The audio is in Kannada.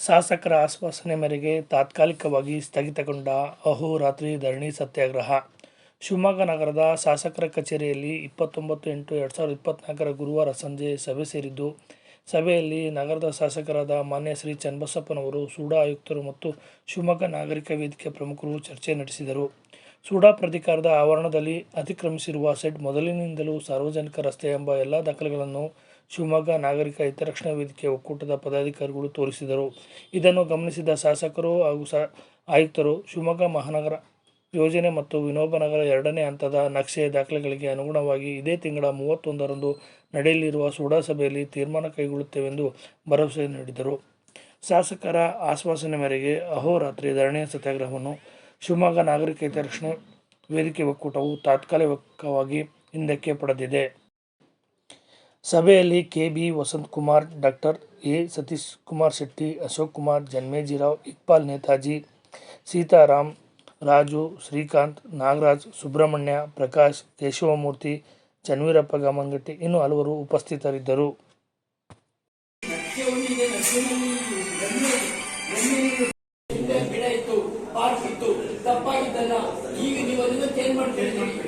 ಶಾಸಕರ ಆಶ್ವಾಸನೆ ಮೇರೆಗೆ ತಾತ್ಕಾಲಿಕವಾಗಿ ಸ್ಥಗಿತಗೊಂಡ ಅಹೋರಾತ್ರಿ ಧರಣಿ ಸತ್ಯಾಗ್ರಹ. ಶಿವಮೊಗ್ಗ ನಗರದ ಶಾಸಕರ ಕಚೇರಿಯಲ್ಲಿ ಇಪ್ಪತ್ತೊಂಬತ್ತು ಎಂಟು ಎರಡು ಸಾವಿರದ ಇಪ್ಪತ್ತ್ನಾಲ್ಕರ ಗುರುವಾರ ಸಂಜೆ ಸಭೆ ಸೇರಿದ್ದು, ಸಭೆಯಲ್ಲಿ ನಗರದ ಶಾಸಕರಾದ ಮಾನ್ಯ ಶ್ರೀ ಚನ್ನಬಸಪ್ಪನವರು ಸೂಡಾ ಆಯುಕ್ತರು ಮತ್ತು ಶಿವಮೊಗ್ಗ ನಾಗರಿಕ ವೇದಿಕೆ ಪ್ರಮುಖರು ಚರ್ಚೆ ನಡೆಸಿದರು. ಸೂಡಾ ಪ್ರಾಧಿಕಾರದ ಆವರಣದಲ್ಲಿ ಅತಿಕ್ರಮಿಸಿರುವ ಸೆಡ್ ಮೊದಲಿನಿಂದಲೂ ಸಾರ್ವಜನಿಕ ರಸ್ತೆ ಎಂಬ ಎಲ್ಲ ದಾಖಲೆಗಳನ್ನು ಶಿವಮೊಗ್ಗ ನಾಗರಿಕ ಹಿತರಕ್ಷಣಾ ವೇದಿಕೆ ಒಕ್ಕೂಟದ ಪದಾಧಿಕಾರಿಗಳು ತೋರಿಸಿದರು. ಇದನ್ನು ಗಮನಿಸಿದ ಶಾಸಕರು ಹಾಗೂ ಆಯುಕ್ತರು ಶಿವಮೊಗ್ಗ ಮಹಾನಗರ ಯೋಜನೆ ಮತ್ತು ವಿನೋಬ ನಗರ ಎರಡನೇ ಹಂತದ ನಕ್ಷೆ ದಾಖಲೆಗಳಿಗೆ ಅನುಗುಣವಾಗಿ ಇದೇ ತಿಂಗಳ ಮೂವತ್ತೊಂದರಂದು ನಡೆಯಲಿರುವ ಸೂಡಾ ಸಭೆಯಲ್ಲಿ ತೀರ್ಮಾನ ಕೈಗೊಳ್ಳುತ್ತೇವೆಂದು ಭರವಸೆ ನೀಡಿದರು. ಶಾಸಕರ ಆಶ್ವಾಸನೆ ಮೇರೆಗೆ ಅಹೋರಾತ್ರಿ ಧರಣಿ ಸತ್ಯಾಗ್ರಹವನ್ನು ಶಿವಮೊಗ್ಗ ನಾಗರಿಕ ಹಿತರಕ್ಷಣಾ ವೇದಿಕೆ ಒಕ್ಕೂಟವು ತಾತ್ಕಾಲಿಕವಾಗಿ ಹಿಂದಕ್ಕೆ ಪಡೆದಿದೆ. ಸಭೆಯಲ್ಲಿ K K B Vasanthkumar doctor A Satish Kumar Shetty Ashok Kumar Janmejirao Iqbal Netaji Sitaram Raju Srikanth Nagaraj Subramanya Prakash Keshavamurthy Chanveerappa Gamanagatti ಇನ್ನೂ ಹಲವರು ಉಪಸ್ಥಿತರಿದ್ದರು ಈಗ ನೀವು ಅದನ್ನು ಚೇಂಜ್